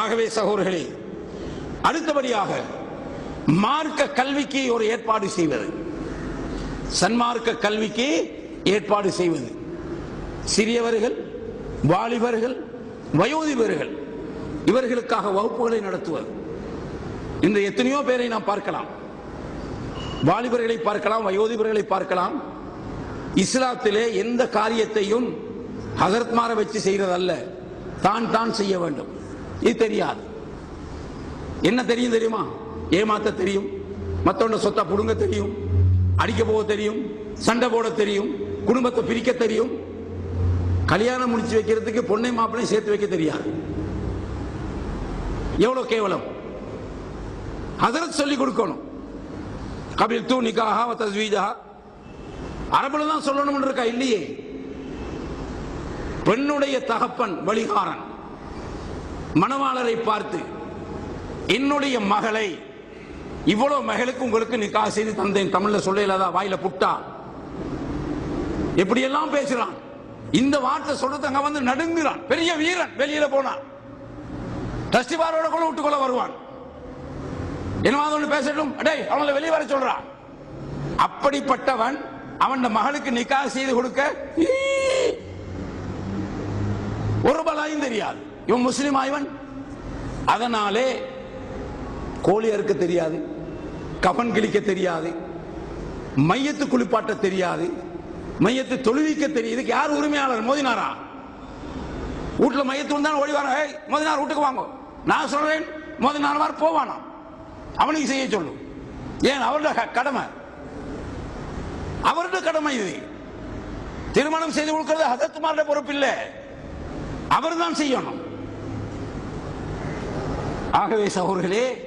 ஆகவே சகோதரர்களே அடுத்தபடியாக மார்க்க கல்விக்கு ஒரு ஏற்பாடு செய்வது. சன்மார்க்க கல்விக்கு ஏற்பாடு செய்வது. சிறியவர்கள் வாலிபர்கள் வயோதிபர்கள் இவர்களுக்காக வகுப்புகளை நடத்துவது. இந்த எத்தனையோ பேரை நாம் பார்க்கலாம். வாலிபர்களை பார்க்கலாம் வயோதிபர்களை பார்க்கலாம். இஸ்லாத்திலே எந்த காரியத்தையும் ஹசரத்மார வச்சு செய்கிறதல்ல. தான் தான் செய்ய வேண்டும். இது தெரியாது. என்ன தெரியும் தெரியுமா? ஏமாத்த தெரியும். மற்றவன சொத்தை புடுங்க தெரியும். அடிக்க போக தெரியும். சண்டை போட தெரியும். குடும்பத்தை பிரிக்க தெரியும். கல்யாணம் முடிச்சு வைக்கிறதுக்கு பொண்ணை மாப்பிளையும் சேர்த்து வைக்க தெரியாது. எவ்வளவு கேவலம். ஹசரத் சொல்லி கொடுக்கணும். கபில் தூ நிக்காஹா தஸ்வீஜா. அரபுல தான் சொல்லணும்னு இருக்கா? இல்லையே. பெண்ணுடைய தகப்பன் வழிகாரன். மணவாளரை பார்த்து என்னுடைய மகளை இவ்வளவு மகளுக்கு உங்களுக்கு நிக்கா செய்து தந்தேன். தமிழ்ல இல்லாதா வாயில புட்டா? எப்படியெல்லாம் பேசுறான்? இந்த வார்த்தை சொல்றது அங்க வந்து நடுங்குறான். பெரிய வீரன் வெளியில போனான் டஸ்டிபாரோட கூட விட்டுக்கொள்ள வருவான். என்னவாத ஒண்ணு பேசட்டும்? அடே அவங்கள வெளியே வர சொல்றான். அப்படிப்பட்டவன் அவன் மகளுக்கு நிக்கா செய்து கொடுக்க தெரியாது. இவன் முஸ்லிம் ஆய்வன் அதனாலே கோழி அறுக்க தெரியாது கபன் கிழிக்க தெரியாது மையத்து குளிப்பாட்ட தெரியாது மையத்து தொழுவிக்க தெரியுது. யார் உரிமையாளர்? மோதினாரா? வீட்டுல மையத்து வந்தாலும் ஓடி வர. ஏய் மோதினார் வீட்டுக்கு வாங்க. நான் சொல்றேன் மோதினார் வார் போவானா? அவனுக்கு செய்ய சொல்லும் ஏன்? அவருடைய கடமை. அவருடைய கடமை இது. திருமணம் செய்து கொடுக்கிறது ஹசத்துமாருடைய பொறுப்பு இல்லை அவர் தான் செய்யணும். ஆகவே சகோர்களே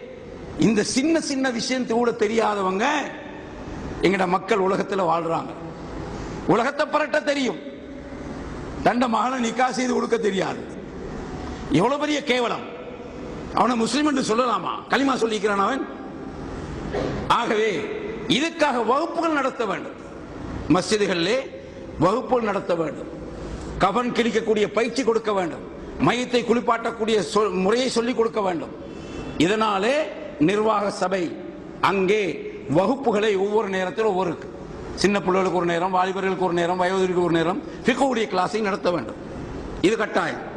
இந்த சின்ன சின்ன விஷயத்தை கூட தெரியாதவங்க எங்கட மக்கள் உலகத்துல வாழ்றாங்க. உலகத்தை பரட்ட தெரியும். தண்ட மகளை நிக்கா செய்து கொடுக்க தெரியாது. எவ்வளவு பெரிய கேவலம். அவனை முஸ்லீம் என்று சொல்லலாமா? களிமா சொல்லிக்கிறான் அவன். ஆகவே இதுக்காக வகுப்புகள் நடத்த வேண்டும். மஸ்ஜிதுகளிலே வகுப்புகள் நடத்த வேண்டும். கபன் கிழிக்கக்கூடிய பயிற்சி கொடுக்க வேண்டும். மையத்தை குளிப்பாட்டக்கூடிய சொல்- முறையை சொல்லிக் கொடுக்க வேண்டும். இதனாலே நிர்வாக சபை அங்கே வகுப்புகளை ஒவ்வொரு நேரத்தில் ஒவ்வொரு சின்ன பிள்ளைகளுக்கு ஒரு நேரம் வாலிபர்களுக்கு ஒரு நேரம் வயோதிகளுக்கு ஒரு நேரம் ஃபிக்குடைய கிளாஸை நடத்த வேண்டும். இது கட்டாயம்.